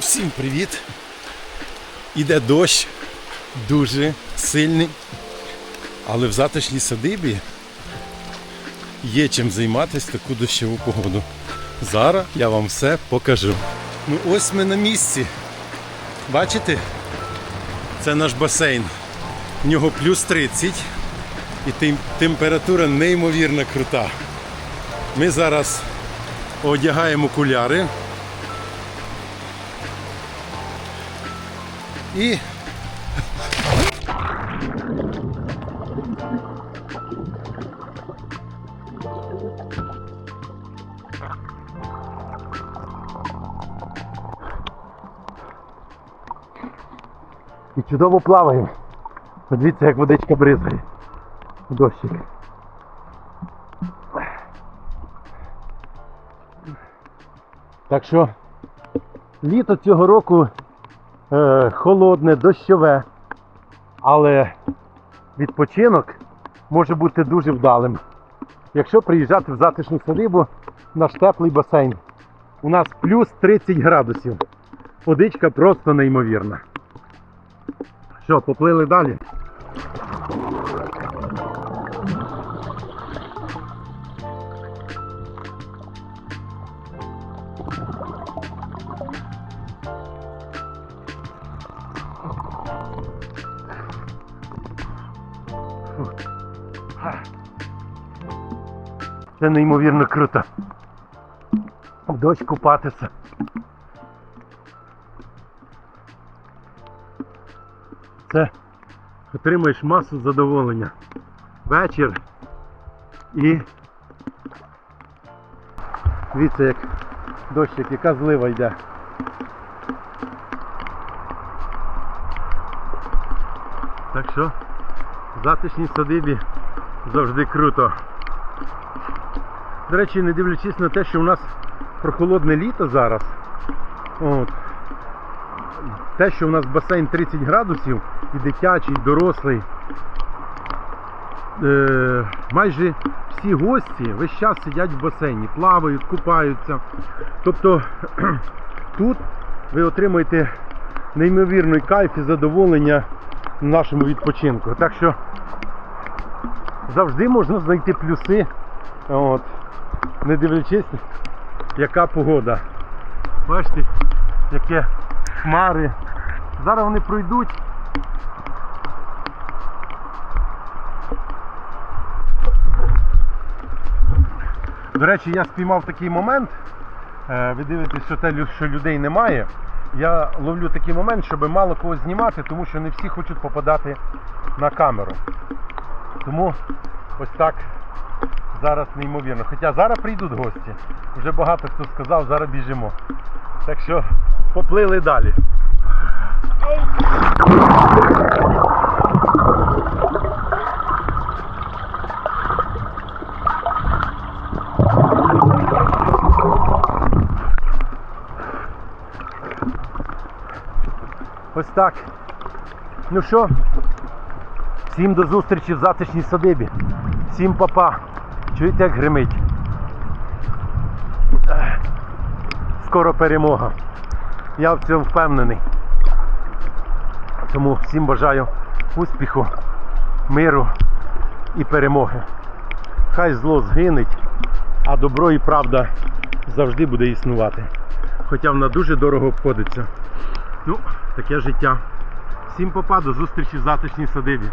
Всім привіт! Іде дощ, дуже сильний, але в затишній садибі є чим займатися таку дощову погоду. Зараз я вам все покажу. Ну ось ми на місці. Бачите? Це наш басейн. В нього плюс 30 і температура неймовірно крута. Ми зараз одягаємо окуляри. І І чудово плаваємо. Подивіться, як водичка бризгає. Дощик. Так що літо цього року е, холодне, дощове, але відпочинок може бути дуже вдалим. Якщо приїжджати в затишну садибу, наш теплий басейн. У нас плюс 30 градусів. Водичка просто неймовірна. Що, поплили далі? Це неймовірно круто. Дощ купатися. Це отримаєш масу задоволення. Вечір і дивіться, як дощик, яка злива йде. Так що в затишній садибі завжди круто. До речі, не дивлячись на те, що у нас прохолодне літо зараз. От, те, що у нас басейн 30 градусів, і дитячий, і дорослий. Е, майже всі гості весь час сидять в басейні, плавають, купаються. Тобто тут ви отримаєте неймовірний кайф і задоволення на нашому відпочинку. Так що завжди можна знайти плюси, от, не дивлячись, яка погода. Бачите, яке хмари. Зараз вони пройдуть. До речі, я спіймав такий момент. Е, Ви дивитесь, що, те, що людей немає. Я ловлю такий момент, щоб мало кого знімати, тому що не всі хочуть попадати на камеру. Тому ось так зараз неймовірно. Хоча зараз прийдуть гості. Вже багато хто сказав, зараз біжимо. Так що поплили далі. Ось так. Ну що, всім до зустрічі в затишній садибі. Всім папа. Чуєте, як гримить? Скоро перемога. Я в цьому впевнений. Тому всім бажаю успіху, миру і перемоги. Хай зло згинеть, а добро і правда завжди буде існувати. Хоча вона дуже дорого обходиться. Ну, таке життя. Всім попа, до зустрічі в затишній садибі.